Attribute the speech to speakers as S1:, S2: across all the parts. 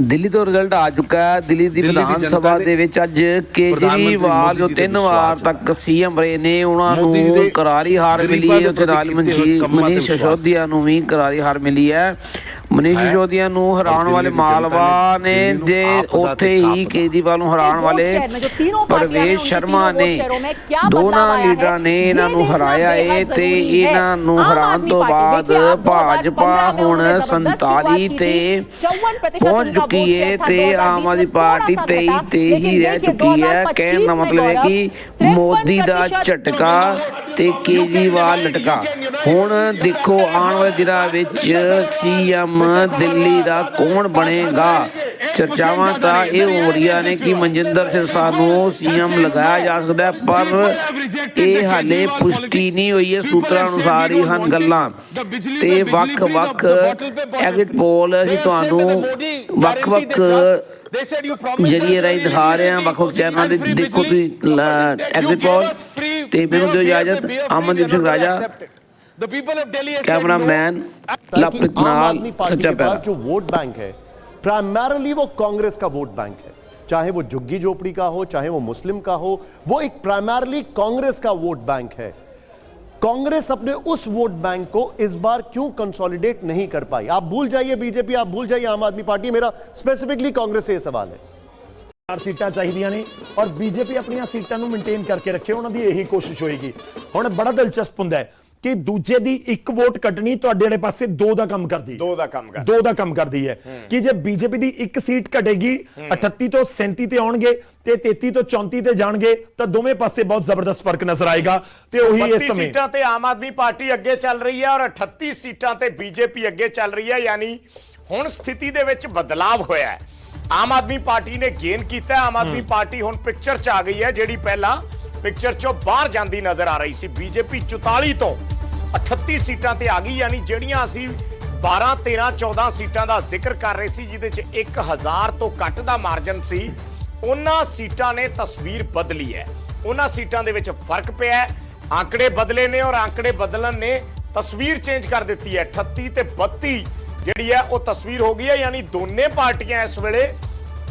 S1: ਦਿੱਲੀ ਤੋਂ ਰਿਜ਼ਲਟ ਆ ਚੁੱਕਾ ਹੈ। ਦਿੱਲੀ ਦੀ ਵਿਧਾਨ ਸਭਾ ਦੇ ਵਿੱਚ ਅੱਜ ਕੇਜਰੀਵਾਲ ਜੋ ਤਿੰਨ ਵਾਰ ਤੱਕ ਸੀਐਮ ਰਹੇ ਨੇ ਉਹਨਾਂ ਨੂੰ ਕਰਾਰੀ ਹਾਰ ਮਿਲੀ ਹੈ। ਉੱਥੇ ਨਾਲ ਮਨਸ਼ੀ
S2: ਤੇ।
S1: ਸਿਸੋਦੀਆ ਨੂੰ ਵੀ ਕਰਾਰੀ ਹਾਰ ਮਿਲੀ ਹੈ। ਮਨੀਸ਼ ਜੋਧੀਆ ਨੂੰ ਹਰਾਉਣ ਵਾਲੇ ਮਾਲਵਾ
S2: ਨੇ
S1: ਜੇ ਉੱਥੇ ਹੀ ਕੇਜੀਵਾਲ ਨੂੰ ਹਰਾਉਣ ਵਾਲੇ ਪਰਵੇਸ਼ ਸ਼ਰਮਾ ਨੇ। ਦੋਨਾਂ ਲੀਡਰਾਂ ਨੇ ਇਹਨਾਂ ਨੂੰ ਹਰਾਇਆ ਏ ਤੇ ਇਹਨਾਂ ਨੂੰ ਹਰਾਉਣ ਤੋਂ ਬਾਅਦ ਭਾਜਪਾ ਹੁਣ 47 ਤੇ ਪਹੁੰਚ ਚੁੱਕੀ
S3: ਏ
S1: ਤੇ ਆਮ ਆਦਮੀ ਪਾਰਟੀ 23 ਤੇ
S3: ਹੀ
S1: ਰਹਿ ਚੁੱਕੀ ਹੈ ਕਹਿਣ ਦਾ ਮਤਲਬ ਹੈ ਕਿ ਮੋਦੀ ਦਾ ਝਟਕਾ ਤੇ ਕੇਜੀਵਾਲ ਲਟਕਾ। ਹੁਣ ਦੇਖੋ ਆਉਣ ਵਾਲੇ ਦਿਨਾਂ ਵਿੱਚ ਸੀਐਮ ਦਿੱਲੀ ਦਾ ਕੌਣ ਬਣੇਗਾ? ਚਰਚਾਵਾਂ ਤਾਂ ਇਹ ਹੋ ਰਹੀਆਂ ਨੇ ਕਿ ਮਨਜਿੰਦਰ ਸਿੰਘ ਸਾਨੂੰ ਸੀਐਮ ਲਗਾਇਆ ਜਾ ਸਕਦਾ ਪਰ ਇਹ ਹਾਲੇ ਪੁਸ਼ਟੀ ਨਹੀਂ ਹੋਈ ਹੈ ਸੂਤਰਾਂ ਅਨੁਸਾਰ ਹੀ ਹਨ ਗੱਲਾਂ। ਤੇ ਵੱਖ-ਵੱਖ ਐਗਜ਼ਿਟ ਪੋਲ ਅਸੀਂ ਤੁਹਾਨੂੰ ਵੱਖ-ਵੱਖ ਜਰੀਏ ਰਾਹੀਂ ਦਿਖਾ ਰਹੇ ਹਾਂ। ਵੱਖ-ਵੱਖ ਚੈਨਲਾਂ ਦੇ ਦੇਖੋ ਤੁਸੀਂ ਐਗਜ਼ਿਟ ਪੋਲ ਤੇ ਮੈਨੂੰ ਦਿਓ ਇਜਾਜ਼ਤ, ਅਮਨਦੀਪ ਸਿੰਘ ਰਾਜਾ। कैमरामैन
S4: ताकि
S1: लपत
S4: आम
S1: नाल
S4: आदमी पार्टी
S1: सच्चा
S4: के
S1: प्यारा
S4: पास जो वोट बैंक है प्राइमरली वो कांग्रेस का वोट बैंक है चाहे वो झुग्गी झोपड़ी का हो चाहे वो मुस्लिम का हो वो एक प्राइमरली कांग्रेस का वोट बैंक है कांग्रेस अपने उस वोट बैंक को इस बार क्यों कंसोलिडेट नहीं कर पाई आप भूल जाइए बीजेपी आप भूल जाइए आम आदमी पार्टी मेरा स्पेसिफिकली कांग्रेस से ये सवाल है
S5: ਚਾਰ ਸੀਟਾਂ ਚਾਹੀਦੀਆਂ ਨੇ ਔਰ ਬੀਜੇਪੀ ਆਪਣੀਆਂ ਸੀਟਾਂ ਨੂੰ ਮੇਨਟੇਨ ਕਰਕੇ ਰੱਖੇ ਉਹਨਾਂ ਦੀ ਇਹੀ ਕੋਸ਼ਿਸ਼ ਹੋਏਗੀ ਹੁਣ ਬੜਾ ਦਿਲਚਸਪ ਹੁੰਦਾ ਹੈ ਕਿ ਦੂਜੇ ਦੀ ਇੱਕ ਵੋਟ ਕੱਟਣੀ ਤੁਹਾਡੇ ਵਾਲੇ ਪਾਸੇ ਦੋ ਦਾ ਕੰਮ ਕਰਦੀ ਹੈ।
S6: ਦੋ ਦਾ ਕੰਮ ਕਰ
S5: ਦੋ ਦਾ ਕੰਮ ਕਰਦੀ ਹੈ। ਕਿ ਜੇ ਬੀਜੇਪੀ ਦੀ ਇੱਕ ਸੀਟ ਘਟੇਗੀ 38 ਤੋਂ 37 ਤੇ ਆਉਣਗੇ ਤੇ 33 ਤੋਂ 34 ਤੇ ਜਾਣਗੇ ਤਾਂ ਦੋਵੇਂ ਪਾਸੇ ਬਹੁਤ ਜ਼ਬਰਦਸਤ ਫ਼ਰਕ ਨਜ਼ਰ ਆਏਗਾ ਤੇ ਉਹੀ
S6: 32
S5: ਇਸ ਸਮੇਂ
S6: ਸੀਟਾਂ ਤੇ ਆਮ ਆਦਮੀ ਪਾਰਟੀ ਅੱਗੇ ਚੱਲ ਰਹੀ ਹੈ ਔਰ 38 ਸੀਟਾਂ ਤੇ ਬੀਜੇਪੀ ਅੱਗੇ ਚੱਲ ਰਹੀ ਹੈ ਯਾਨੀ ਹੁਣ ਸਥਿਤੀ ਦੇ ਵਿੱਚ ਬਦਲਾਵ ਹੋਇਆ ਹੈ। ਆਮ ਆਦਮੀ ਪਾਰਟੀ ਨੇ ਗੇਨ ਕੀਤਾ। ਆਮ ਆਦਮੀ ਪਾਰਟੀ ਹੁਣ ਪਿਕਚਰ 'ਚ ਆ ਗਈ ਹੈ ਜਿਹੜੀ ਪਹਿਲਾਂ ਪਿਕਚਰ 'ਚੋਂ ਬਾਹਰ ਜਾਂਦੀ ਨਜ਼ਰ ਆ ਰਹੀ ਸੀ। ਬੀਜੇਪੀ 44 ਤੋਂ 38 ਸੀਟਾਂ ਤੇ ਆ ਗਈ, ਯਾਨੀ ਜਿਹੜੀਆਂ ਅਸੀਂ 12 13 14 ਸੀਟਾਂ ਦਾ ਜ਼ਿਕਰ ਕਰ ਰਹੇ ਸੀ, ਜਿਹਦੇ 'ਚ 1000 ਤੋਂ ਘੱਟ ਦਾ ਮਾਰਜਨ ਸੀ, ਉਹਨਾਂ ਸੀਟਾਂ ਨੇ ਤਸਵੀਰ ਬਦਲੀ ਹੈ। ਉਹਨਾਂ ਸੀਟਾਂ ਦੇ ਵਿੱਚ ਫ਼ਰਕ ਪਿਆ ਹੈ। ਆંકੜੇ ਬਦਲੇ ਨੇ ਔਰ ਆંકੜੇ ਬਦਲਣ ਨੇ ਤਸਵੀਰ ਚੇਂਜ ਕਰ ਦਿੱਤੀ ਹੈ। 38 ਤੇ 32 ਜਿਹੜੀ ਹੈ, ਉਹ ਤਸਵੀਰ ਹੋ ਗਈ ਹੈ, ਯਾਨੀ ਦੋਨੇ ਪਾਰਟੀਆਂ ਇਸ ਵੇਲੇ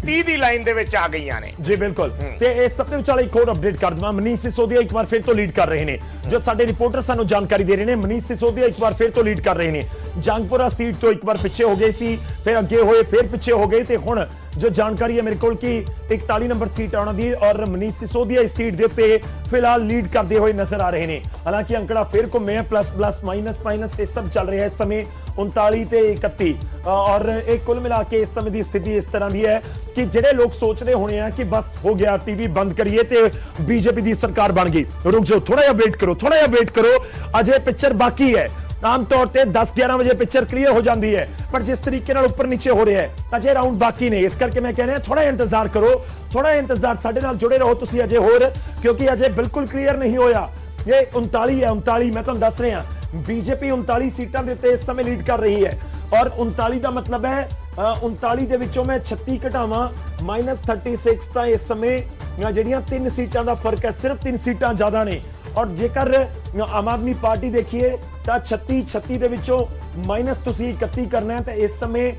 S6: 30 ਦੀ ਲਾਈਨ ਦੇ ਵਿੱਚ ਆ ਗਈਆਂ ਨੇ।
S5: ਜੀ ਬਿਲਕੁਲ। ਤੇ ਇਸ ਸਭ ਦੇ ਵਿਚਾਲੇ ਇੱਕ ਹੋਰ ਅਪਡੇਟ ਕਰ ਦਵਾਂ। ਮਨੀਸ਼ ਸਿਸੋਦੀਆ ਇੱਕ ਵਾਰ ਫਿਰ ਤੋਂ ਲੀਡ ਕਰ ਰਹੇ ਨੇ। ਜੋ ਸਾਡੇ ਰਿਪੋਰਟਰ ਸਾਨੂੰ ਜਾਣਕਾਰੀ ਦੇ ਰਹੇ ਨੇ ਮਨੀਸ਼ ਸਿਸੋਦੀਆ ਇੱਕ ਵਾਰ ਫਿਰ ਤੋਂ ਲੀਡ ਕਰ ਰਹੇ ਨੇ। ਜੰਗਪੁਰਾ ਸੀਟ ਤੋਂ ਇੱਕ ਵਾਰ ਪਿੱਛੇ ਹੋ ਗਏ ਸੀ ਫਿਰ ਅੱਗੇ ਹੋਏ ਫਿਰ ਪਿੱਛੇ ਹੋ ਗਏ ਤੇ ਹੁਣ ਜੋ ਜਾਣਕਾਰੀ ਹੈ ਮੇਰੇ ਕੋਲ ਕਿ 41 ਨੰਬਰ ਸੀਟ ਆਉਣ ਦੀ ਔਰ ਮਨੀਸ਼ ਸਿਸੋਦੀਆ ਇਸ ਸੀਟ ਦੇ ਉੱਤੇ ਫਿਲਹਾਲ ਲੀਡ ਕਰਦੇ ਹੋਏ ਨਜ਼ਰ ਆ ਰਹੇ ਨੇ। ਹਾਲਾਂਕਿ ਅੰਕੜਾ ਫਿਰ ਘੁੰਮੇ ਪਲੱਸ ਪਲੱਸ ਮਾਈਨਸ ਮਾਈਨਸ ਇਹ ਸਭ ਚੱਲ ਰਿਹਾ ਹੈ ਇਸ ਸਮੇਂ। 39 ਤੇ 31 ਅ, ਔਰ ਇਹ ਕੁੱਲ ਮਿਲਾ ਕੇ ਇਸ ਸਮੇਂ ਦੀ ਸਥਿਤੀ ਇਸ ਤਰ੍ਹਾਂ ਦੀ ਹੈ ਕਿ ਜਿਹੜੇ ਲੋਕ ਸੋਚਦੇ ਹੋਣੇ ਆ ਕਿ ਬਸ ਹੋ ਗਿਆ ਟੀਵੀ ਬੰਦ ਕਰੀਏ ਤੇ ਬੀਜੇਪੀ ਦੀ ਸਰਕਾਰ ਬਣ ਗਈ ਰੁਕ ਜਾਓ ਥੋੜਾ ਜਿਹਾ ਵੇਟ ਕਰੋ ਥੋੜਾ ਜਿਹਾ ਵੇਟ ਕਰੋ ਅਜੇ ਪਿਕਚਰ ਬਾਕੀ ਹੈ ਆਮ ਤੌਰ ਤੇ 10-11 ਵਜੇ ਪਿਕਚਰ ਕਲੀਅਰ ਹੋ ਜਾਂਦੀ ਹੈ ਪਰ ਜਿਸ ਤਰੀਕੇ ਨਾਲ ਉੱਪਰ ਨੀਚੇ ਹੋ ਰਿਹਾ ਹੈ ਅਜੇ ਰਾਉਂਡ ਬਾਕੀ ਨੇ ਇਸ ਕਰਕੇ ਮੈਂ ਕਹਿ ਰਿਹਾ ਥੋੜਾ ਜਿਹਾ ਇੰਤਜ਼ਾਰ ਕਰੋ ਥੋੜਾ ਜਿਹਾ ਇੰਤਜ਼ਾਰ ਸਾਡੇ ਨਾਲ ਜੁੜੇ ਰਹੋ ਤੁਸੀਂ ਅਜੇ ਹੋਰ ਕਿਉਂਕਿ ਅਜੇ ਬਿਲਕੁਲ ਕਲੀਅਰ ਨਹੀਂ ਹੋਇਆ ਇਹ 39 ਹੈ 39 ਮੈਂ ਤੁਹਾਨੂੰ ਦੱਸ ਰਿਹਾ। ਬੀਜੇਪੀ 39 ਸੀਟਾਂ ਦੇ ਉੱਤੇ ਇਸ ਸਮੇਂ ਲੀਡ ਕਰ ਰਹੀ ਹੈ। ਔਰ 39 ਦਾ ਮਤਲਬ ਹੈ ਅ, 39 ਦੇ ਵਿੱਚੋਂ ਮੈਂ 36 ਘਟਾਵਾਂ -36 ਤਾਂ ਇਸ ਸਮੇਂ ਅ, ਜਿਹੜੀਆਂ ਤਿੰਨ ਸੀਟਾਂ ਦਾ ਫ਼ਰਕ ਹੈ ਸਿਰਫ ਤਿੰਨ ਸੀਟਾਂ ਜ਼ਿਆਦਾ ਨੇ। ਔਰ ਜੇਕਰ ਆਮ ਆਦਮੀ ਪਾਰਟੀ ਦੇਖੀਏ ਤਾਂ 36 36 ਦੇ ਵਿੱਚੋਂ ਮਾਈਨਸ ਤੁਸੀਂ 31 ਕਰਨਾ ਹੈ ਤਾਂ ਇਸ ਸਮੇਂ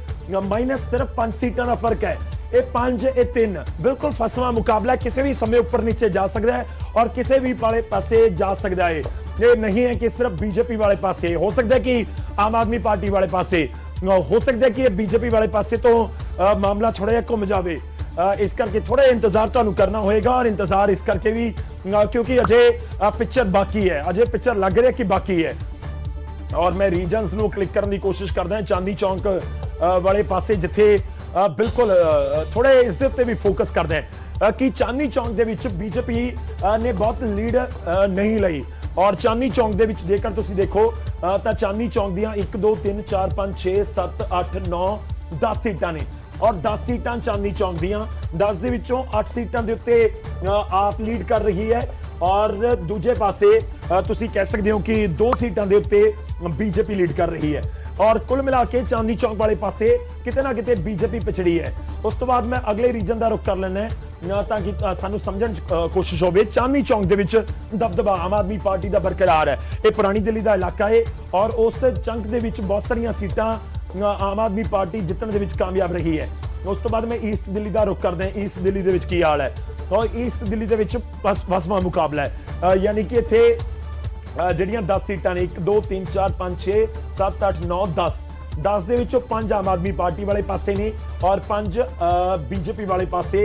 S5: ਮਾਈਨਸ ਸਿਰਫ 5 ਸੀਟਾਂ ਦਾ ਫ਼ਰਕ ਹੈ। ਇਹ 5 ਇਹ 3 ਬਿਲਕੁਲ ਫਸਵਾ ਮੁਕਾਬਲਾ ਕਿਸੇ ਵੀ ਸਮੇਂ ਉੱਪਰ ਨੀਚੇ ਜਾ ਸਕਦਾ ਹੈ ਔਰ ਕਿਸੇ ਵੀ ਵਾਲੇ ਪਾਸੇ ਜਾ ਸਕਦਾ ਹੈ। ਇਹ ਨਹੀਂ ਹੈ ਕਿ ਸਿਰਫ ਬੀਜੇਪੀ ਵਾਲੇ ਪਾਸੇ। ਹੋ ਸਕਦਾ ਕਿ ਆਮ ਆਦਮੀ ਪਾਰਟੀ ਵਾਲੇ ਪਾਸੇ। ਹੋ ਸਕਦਾ ਕਿ ਇਹ ਬੀਜੇਪੀ ਵਾਲੇ ਪਾਸੇ ਤੋਂ ਮਾਮਲਾ ਥੋੜਾ ਜਿਹਾ ਘੁੰਮ ਜਾਵੇ। ਇਸ ਕਰਕੇ ਥੋੜਾ ਜਿਹਾ ਇੰਤਜ਼ਾਰ ਤੁਹਾਨੂੰ ਕਰਨਾ ਹੋਏਗਾ ਔਰ ਇੰਤਜ਼ਾਰ ਇਸ ਕਰਕੇ ਵੀ ਕਿਉਂਕਿ ਅਜੇ ਪਿਕਚਰ ਬਾਕੀ ਹੈ। ਅਜੇ ਪਿਕਚਰ ਲੱਗ ਰਿਹਾ ਕਿ ਬਾਕੀ ਹੈ। ਔਰ ਮੈਂ ਰੀਜਨਸ ਨੂੰ ਕਲਿੱਕ ਕਰਨ ਦੀ ਕੋਸ਼ਿਸ਼ ਕਰਦਾ ਹਾਂ। ਚਾਂਦੀ ਚੌਂਕ ਵਾਲੇ ਪਾਸੇ ਜਿੱਥੇ ਬਿਲਕੁਲ ਥੋੜੇ ਇਸ ਦੇ ਉੱਤੇ ਵੀ ਫੋਕਸ ਕਰਦਾ ਹਾਂ। ਕਿ ਚਾਂਦੀ ਚੌਂਕ ਦੇ ਵਿੱਚ ਬੀਜੇਪੀ ਨੇ ਬਹੁਤ ਲੀਡ ਨਹੀਂ ਲਈ। ਔਰ ਚਾਂਦੀ ਚੌਂਕ ਦੇ ਵਿੱਚ ਜੇਕਰ ਤੁਸੀਂ ਦੇਖੋ ਤਾਂ ਚਾਂਦੀ ਚੌਂਕ ਦੀਆਂ 1 2 3 4 5 6 7 8 9 10 ਸੀਟਾਂ ਨੇ। ਔਰ 10 ਸੀਟਾਂ ਚਾਂਦੀ ਚੌਂਕ ਦੀਆਂ 10 ਦੇ ਵਿੱਚੋਂ 8 ਸੀਟਾਂ ਦੇ ਉੱਤੇ ਆਪ ਲੀਡ ਕਰ ਰਹੀ ਹੈ। ਔਰ ਦੂਜੇ ਪਾਸੇ ਤੁਸੀਂ ਕਹਿ ਸਕਦੇ ਹੋ ਕਿ ਦੋ ਸੀਟਾਂ ਦੇ ਉੱਤੇ ਬੀਜੇਪੀ ਲੀਡ ਕਰ ਰਹੀ ਹੈ। ਔਰ ਕੁੱਲ ਮਿਲਾ ਕੇ ਚਾਂਦੀ ਚੌਂਕ ਵਾਲੇ ਪਾਸੇ ਕਿਤੇ ਨਾ ਕਿਤੇ ਬੀਜੇਪੀ ਪਿਛੜੀ ਹੈ। ਉਸ ਤੋਂ ਬਾਅਦ ਮੈਂ ਅਗਲੇ ਰੀਜਨ ਦਾ ਰੁਖ ਕਰ ਲੈਣਾ ਹੈ। ਤਾਂ ਕਿ ਸਾਨੂੰ ਸਮਝਣ ਚ ਕੋਸ਼ਿਸ਼ ਹੋਵੇ। ਚਾਂਦੀ ਚੌਂਕ ਦੇ ਵਿੱਚ ਦਬਦਬਾ ਆਮ ਆਦਮੀ ਪਾਰਟੀ ਦਾ ਬਰਕਰਾਰ ਹੈ। ਇਹ ਪੁਰਾਣੀ ਦਿੱਲੀ ਦਾ ਇਲਾਕਾ ਹੈ ਔਰ ਉਸ ਚੰਕ ਦੇ ਵਿੱਚ ਬਹੁਤ ਸਾਰੀਆਂ ਸੀਟਾਂ ਆਮ ਆਦਮੀ ਪਾਰਟੀ ਜਿੱਤਣ ਦੇ ਵਿੱਚ ਕਾਮਯਾਬ ਰਹੀ ਹੈ। ਉਸ ਤੋਂ ਬਾਅਦ ਮੈਂ ਈਸਟ ਦਿੱਲੀ ਦਾ ਰੁਖ ਕਰਦਾ ਹਾਂ। ਈਸਟ ਦਿੱਲੀ ਦੇ ਵਿੱਚ ਕੀ ਹਾਲ ਹੈ? ਔਰ ਈਸਟ ਦਿੱਲੀ ਦੇ ਵਿੱਚ ਫਸ- ਫਸਵਾਂ ਮੁਕਾਬਲਾ ਹੈ। ਯਾਨੀ ਕਿ ਇੱਥੇ ਜਿਹੜੀਆਂ 10 ਸੀਟਾਂ ਨੇ 1 2 3 4 5 6 7 8 9 10 10 ਦੇ ਵਿੱਚੋਂ 5 ਆਮ ਆਦਮੀ ਪਾਰਟੀ ਵਾਲੇ ਪਾਸੇ ਨੇ ਔਰ 5 ਬੀਜੇਪੀ ਵਾਲੇ ਪਾਸੇ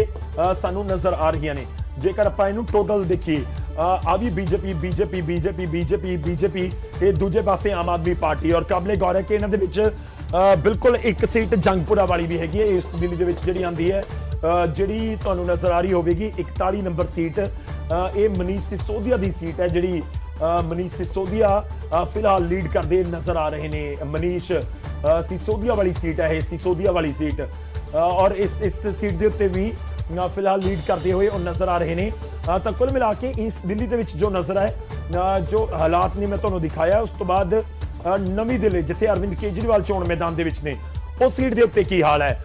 S5: ਸਾਨੂੰ ਨਜ਼ਰ ਆ ਰਹੀਆਂ ਨੇ। ਜੇਕਰ ਆਪਾਂ ਇਹਨੂੰ ਟੋਟਲ ਦੇਖੀਏ ਆ ਵੀ BJP BJP BJP BJP BJP ਤੇ ਦੂਜੇ ਪਾਸੇ ਆਮ ਆਦਮੀ ਪਾਰਟੀ ਔਰ ਕਾਬਲੇ ਗੌਰ ਹੈ ਕਿ ਇਹਨਾਂ ਦੇ ਵਿੱਚ ਬਿਲਕੁਲ ਇੱਕ ਸੀਟ ਜੰਗਪੁਰਾ ਵਾਲੀ ਵੀ ਹੈਗੀ ਹੈ। ਇਸ ਦਿੱਲੀ ਦੇ ਵਿੱਚ ਜਿਹੜੀ ਆਂਦੀ ਹੈ ਜਿਹੜੀ ਤੁਹਾਨੂੰ ਨਜ਼ਰ ਆ ਰਹੀ ਹੋਵੇਗੀ 41 ਨੰਬਰ ਸੀਟ ਇਹ ਮਨੀਸ਼ ਸਿਸੋਦੀਆ ਦੀ ਸੀਟ ਹੈ ਜਿਹੜੀ ਮਨੀਸ਼ ਸਿਸੋਦੀਆ ਫਿਲਹਾਲ ਲੀਡ ਕਰਦੇ ਨਜ਼ਰ ਆ ਰਹੇ ਨੇ ਮਨੀਸ਼। ਸਿਸੋਦੀਆ ਵਾਲੀ ਸੀਟ ਹੈ ਇਹ, ਸਿਸੋਦੀਆ ਵਾਲੀ ਸੀਟ ਔਰ ਇਸ ਇਸ ਸੀਟ ਦੇ ਉੱਤੇ ਵੀ ਫਿਲਹਾਲ ਲੀਡ ਕਰਦੇ ਹੋਏ ਉਹ ਨਜ਼ਰ ਆ ਰਹੇ ਨੇ। ਤਾਂ ਕੁੱਲ ਮਿਲਾ ਕੇ ਇਸ ਦਿੱਲੀ ਦੇ ਵਿੱਚ ਜੋ ਨਜ਼ਰ ਹੈ ਜੋ ਹਾਲਾਤ ਨੇ ਮੈਂ ਤੁਹਾਨੂੰ ਦਿਖਾਇਆ, ਉਸ ਤੋਂ ਬਾਅਦ ਨਵੀਂ ਦਿੱਲੀ, ਜਿੱਥੇ ਅਰਵਿੰਦ ਕੇਜਰੀਵਾਲ ਚੋਣ ਮੈਦਾਨ ਦੇ ਵਿੱਚ ਨੇ ਉਹ ਸੀਟ ਦੇ ਉੱਤੇ ਕੀ ਹਾਲ ਹੈ?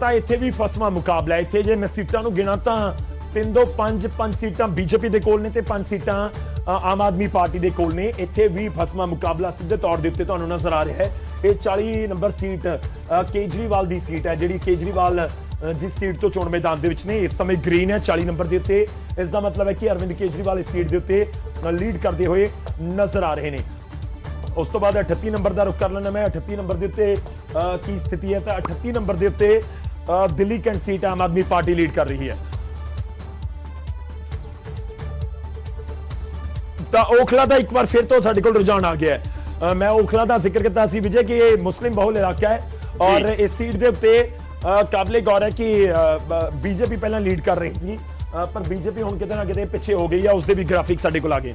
S5: ਤਾਂ ਇੱਥੇ ਵੀ ਫਸਵਾ ਮੁਕਾਬਲਾ ਇੱਥੇ ਜੇ ਮੈਂ ਸੀਟਾਂ ਨੂੰ ਗਿਣਾ ਤਾਂ ਤਿੰਨ ਦੋ ਪੰਜ ਪੰਜ ਸੀਟਾਂ ਬੀਜੇਪੀ ਦੇ ਕੋਲ ਨੇ ਤੇ ਪੰਜ ਸੀਟਾਂ ਆਮ ਆਦਮੀ ਪਾਰਟੀ ਦੇ ਕੋਲ ਨੇ। ਇੱਥੇ ਵੀ ਫਸਵਾ ਮੁਕਾਬਲਾ ਸਿੱਧੇ ਤੌਰ ਦੇ ਉੱਤੇ ਤੁਹਾਨੂੰ ਨਜ਼ਰ ਆ ਰਿਹਾ ਹੈ। ਇਹ 40 ਨੰਬਰ ਸੀਟ ਕੇਜਰੀਵਾਲ ਦੀ ਸੀਟ ਹੈ, ਜਿਹੜੀ ਕੇਜਰੀਵਾਲ ਜਿਸ ਸੀਟ ਤੋਂ ਚੋਣ ਮੈਦਾਨ ਦੇ ਵਿੱਚ ਨੇ, ਇਸ ਸਮੇਂ ਗ੍ਰੀਨ ਹੈ 40 ਨੰਬਰ ਦੇ ਉੱਤੇ। ਇਸ ਦਾ ਮਤਲਬ ਹੈ ਕਿ ਅਰਵਿੰਦ ਕੇਜਰੀਵਾਲ ਇਸ ਸੀਟ ਦੇ ਉੱਤੇ ਲੀਡ ਕਰਦੇ ਹੋਏ ਨਜ਼ਰ ਆ ਰਹੇ ਨੇ। ਉਸ ਤੋਂ ਬਾਅਦ 38 ਨੰਬਰ ਦਾ ਰੁਕ ਕਰ ਲੈਣਾ ਮੈਂ। 38 ਨੰਬਰ ਦੇ ਉੱਤੇ ਕੀ ਸਥਿਤੀ ਹੈ ਤਾਂ 38 ਨੰਬਰ ਦੇ ਉੱਤੇ Delhi Cantt seat Aam Aadmi party lead ਕਰ ਰਹੀ ਹੈ। ਤਾਂ ਔਖਲਾ ਦਾ ਇੱਕ ਵਾਰ ਫਿਰ ਤੋਂ ਸਾਡੇ ਕੋਲ ਰੁਝਾਨ ਆ ਗਿਆ ਹੈ। ਮੈਂ ਔਖਲਾ ਦਾ ਜ਼ਿਕਰ ਕੀਤਾ ਸੀ ਵਿਜੇ ਕਿ ਇਹ ਮੁਸਲਿਮ ਬਹੁਲ ਇਲਾਕਾ ਹੈ ਔਰ ਇਸ ਸੀਟ ਦੇ ਉੱਤੇ ਕਾਬਲੇ ਗੌਰ ਹੈ ਕਿ ਬੀਜੇਪੀ ਪਹਿਲਾਂ ਲੀਡ ਕਰ ਰਹੀ ਸੀ। ਪਰ ਬੀਜੇਪੀ ਹੁਣ ਕਿਤੇ ਨਾ ਕਿਤੇ ਪਿੱਛੇ ਹੋ ਗਈ ਹੈ ਉਸ ਦੇ ਵੀ ਗ੍ਰਾਫਿਕ ਸਾਡੇ ਕੋਲ ਆ ਗਏ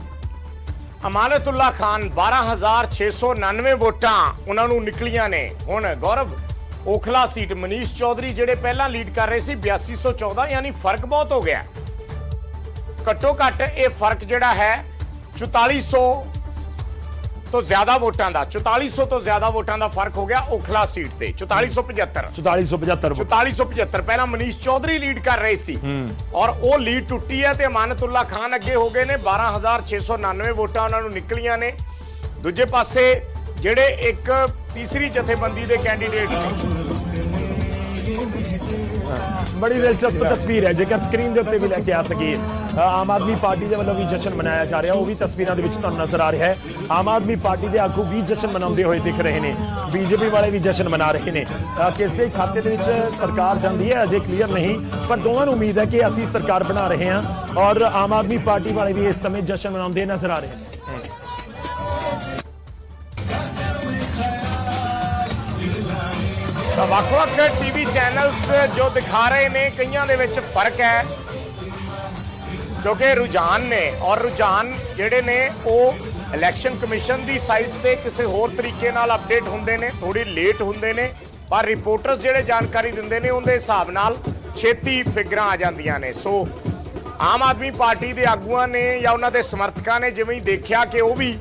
S6: ਅਮਾਨਤੁੱਲਾ ਖਾਨ 12699 ਵੋਟਾਂ ਉਹਨਾਂ ਨੂੰ ਨਿਕਲੀਆਂ ਨੇ। ਹੁਣ ਗੌਰਵ ਓਖਲਾ ਸੀਟ ਮਨੀਸ਼ ਚੌਧਰੀ ਜਿਹੜੇ ਪਹਿਲਾਂ ਲੀਡ ਕਰ ਰਹੇ ਸੀ 8214 ਯਾਨੀ ਫ਼ਰਕ ਬਹੁਤ ਹੋ ਗਿਆ। ਘੱਟੋ ਘੱਟ ਇਹ ਫ਼ਰਕ ਜਿਹੜਾ ਹੈ 4400 ਤੋਂ ਜ਼ਿਆਦਾ ਵੋਟਾਂ ਦਾ 4400 ਤੋਂ ਜ਼ਿਆਦਾ ਵੋਟਾਂ ਦਾ ਫ਼ਰਕ ਹੋ ਗਿਆ ਓਖਲਾ ਸੀਟ ਤੇ 4475
S5: 4475 ਵੋਟ।
S6: 4475 ਪਹਿਲਾਂ ਮਨੀਸ਼ ਚੌਧਰੀ ਲੀਡ ਕਰ ਰਹੇ ਸੀ। ਔਰ ਉਹ ਲੀਡ ਟੁੱਟੀ ਹੈ ਤੇ ਅਮਾਨਤੁੱਲਾ ਖਾਨ ਅੱਗੇ ਹੋ ਗਏ ਨੇ 12699 ਵੋਟਾਂ ਉਹਨਾਂ ਨੂੰ ਨਿਕਲੀਆਂ ਨੇ। ਦੂਜੇ ਪਾਸੇ ਜਿਹੜੇ ਇੱਕ ਤੀਸਰੀ ਜਥੇਬੰਦੀ ਦੇ ਕੈਂਡੀਡੇਟ ਨੇ
S5: ਬੜੀ ਦਿਲਚਸਪ ਤਸਵੀਰ ਹੈ। ਜੇਕਰ ਸਕਰੀਨ ਦੇ ਉੱਤੇ ਵੀ ਲੈ ਕੇ ਆ ਸਕੀਏ ਆਮ ਆਦਮੀ ਪਾਰਟੀ ਦੇ ਵੱਲੋਂ ਵੀ ਜਸ਼ਨ ਮਨਾਇਆ ਜਾ ਰਿਹਾ। ਉਹ ਵੀ ਤਸਵੀਰਾਂ ਦੇ ਵਿੱਚ ਤੁਹਾਨੂੰ ਨਜ਼ਰ ਆ ਰਿਹਾ ਹੈ। ਆਮ ਆਦਮੀ ਪਾਰਟੀ ਦੇ ਆਗੂ ਵੀ ਜਸ਼ਨ ਮਨਾਉਂਦੇ ਹੋਏ ਦਿਖ ਰਹੇ ਨੇ। ਬੀਜੇਪੀ ਵਾਲੇ ਵੀ ਜਸ਼ਨ ਮਨਾ ਰਹੇ ਨੇ। ਅ, ਕਿਸ ਦੇ ਖਾਤੇ ਦੇ ਵਿੱਚ ਸਰਕਾਰ ਜਾਂਦੀ ਹੈ ਅਜੇ ਕਲੀਅਰ ਨਹੀਂ। ਪਰ ਦੋਵਾਂ ਨੂੰ ਉਮੀਦ ਹੈ ਕਿ ਅਸੀਂ ਸਰਕਾਰ ਬਣਾ ਰਹੇ ਹਾਂ ਔਰ ਆਮ ਆਦਮੀ ਪਾਰਟੀ ਵਾਲੇ ਵੀ ਇਸ ਸਮੇਂ ਜਸ਼ਨ ਮਨਾਉਂਦੇ ਨਜ਼ਰ ਆ ਰਹੇ ਨੇ।
S6: ਵੱਖ-ਵੱਖ ਟੀਵੀ ਚੈਨਲਸ ਜੋ ਦਿਖਾ ਰਹੇ ਨੇ, ਕਈਆਂ ਦੇ ਵਿੱਚ ਫ਼ਰਕ ਹੈ। ਕਿਉਂਕਿ ਰੁਝਾਨ ਨੇ, ਔਰ ਰੁਝਾਨ ਜਿਹੜੇ ਨੇ, ਉਹ ਇਲੈਕਸ਼ਨ ਕਮਿਸ਼ਨ ਦੀ ਸਾਈਟ ਤੇ ਕਿਸੇ ਹੋਰ ਤਰੀਕੇ ਨਾਲ ਅਪਡੇਟ ਹੁੰਦੇ ਨੇ ਥੋੜੀ ਲੇਟ ਹੁੰਦੇ ਨੇ, ਪਰ ਰਿਪੋਰਟਰਸ ਜਿਹੜੇ ਜਾਣਕਾਰੀ ਦਿੰਦੇ ਨੇ, ਉਹਦੇ ਹਿਸਾਬ ਨਾਲ ਛੇਤੀ ਫਿਗਰਾਂ ਆ ਜਾਂਦੀਆਂ ਨੇ। ਸੋ ਆਮ ਆਦਮੀ ਪਾਰਟੀ ਦੇ ਆਗੂਆਂ ਨੇ ਜਾਂ ਉਹਨਾਂ ਦੇ ਸਮਰਥਕਾਂ ਨੇ ਜਿਵੇਂ ਹੀ ਦੇਖਿਆ ਕਿ ਉਹ ਵੀ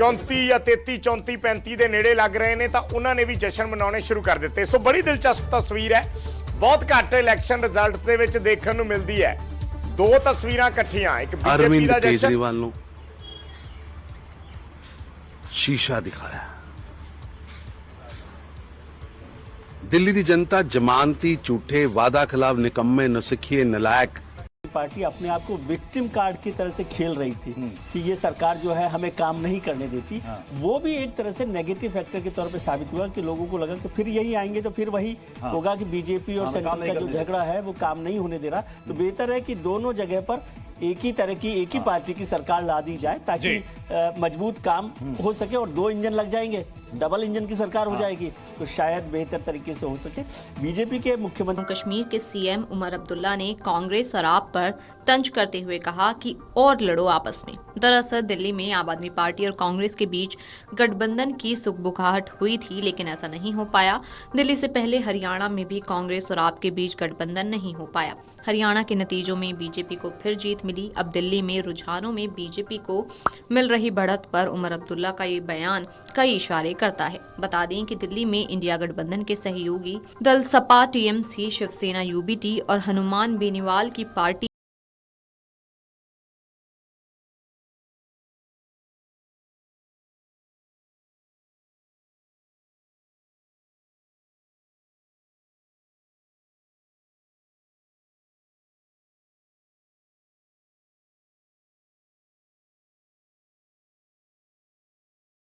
S6: 34 ਜਾਂ 33 34 35 ਦੇ ਨੇੜੇ ਲੱਗ ਰਹੇ ਨੇ ਤਾਂ ਉਹਨਾਂ ਨੇ ਵੀ ਜਸ਼ਨ ਮਨਾਉਣੇ ਸ਼ੁਰੂ ਕਰ ਦਿੱਤੇ। ਸੋ ਬੜੀ ਦਿਲਚਸਪ ਤਸਵੀਰ ਹੈ। ਬਹੁਤ ਘੱਟ ਇਲੈਕਸ਼ਨ ਰਿਜ਼ਲਟਸ ਦੇ ਵਿੱਚ ਦੇਖਣ ਨੂੰ ਮਿਲਦੀ ਹੈ। ਦੋ ਤਸਵੀਰਾਂ ਇਕੱਠੀਆਂ ਇੱਕ ਬੀਜੇਪੀ
S2: ਅਰਵਿੰਦ
S6: ਦਾ ਜਸ਼ਨ
S2: ਕੇਜਰੀਵਾਲ ਨੂੰ ਸ਼ੀਸ਼ਾ ਦਿਖਾਇਆ। ਦਿੱਲੀ ਦੀ ਜਨਤਾ ਜਮਾਨਤੀ ਝੂਠੇ ਵਾਦਾ ਖਿਲਾਫ ਨਿਕੰਮੇ ਨਸਿਖੀਏ ਨਲਾयक
S7: पार्टी अपने आप को विक्टिम कार्ड की तरह से खेल रही थी कि ये सरकार जो है हमें काम नहीं करने देती। हाँ। वो भी एक तरह से नेगेटिव फैक्टर के तौर पे साबित हुआ कि लोगों को लगा कि फिर यही आएँगे तो फिर वही हाँ। होगा कि बीजेपी और सेंटर का जो झगड़ा है वो काम नहीं होने दे रहा। तो बेहतर है कि दोनों जगह पर एक ही तरह की एक ही पार्टी की सरकार ला दी जाए ताकि मज़बूत काम हो सके और दो इंजन लग जाएँगे। डबल इंजन की सरकार हो जाएगी तो शायद बेहतर तरीके से हो सके। बीजेपी के मुख्यमंत्री
S8: कश्मीर के सीएम उमर अब्दुल्ला ने कांग्रेस और आप पर तंज करते हुए कहा कि और लड़ो आपस में। दरअसल दिल्ली में आम आदमी पार्टी और कांग्रेस के बीच गठबंधन की सुखबुखाहट हुई थी लेकिन ऐसा नहीं हो पाया। दिल्ली से पहले हरियाणा में भी कांग्रेस और आप के बीच गठबंधन नहीं हो पाया। हरियाणा के नतीजों में बीजेपी को फिर जीत मिली। अब दिल्ली में रुझानों में बीजेपी को मिल रही बढ़त पर उमर अब्दुल्ला का ये बयान कई इशारे करता है बता दें कि दिल्ली में इंडिया गठबंधन के सहयोगी दल सपा टीएमसी शिवसेना यूबीटी और हनुमान बेनीवाल की पार्टी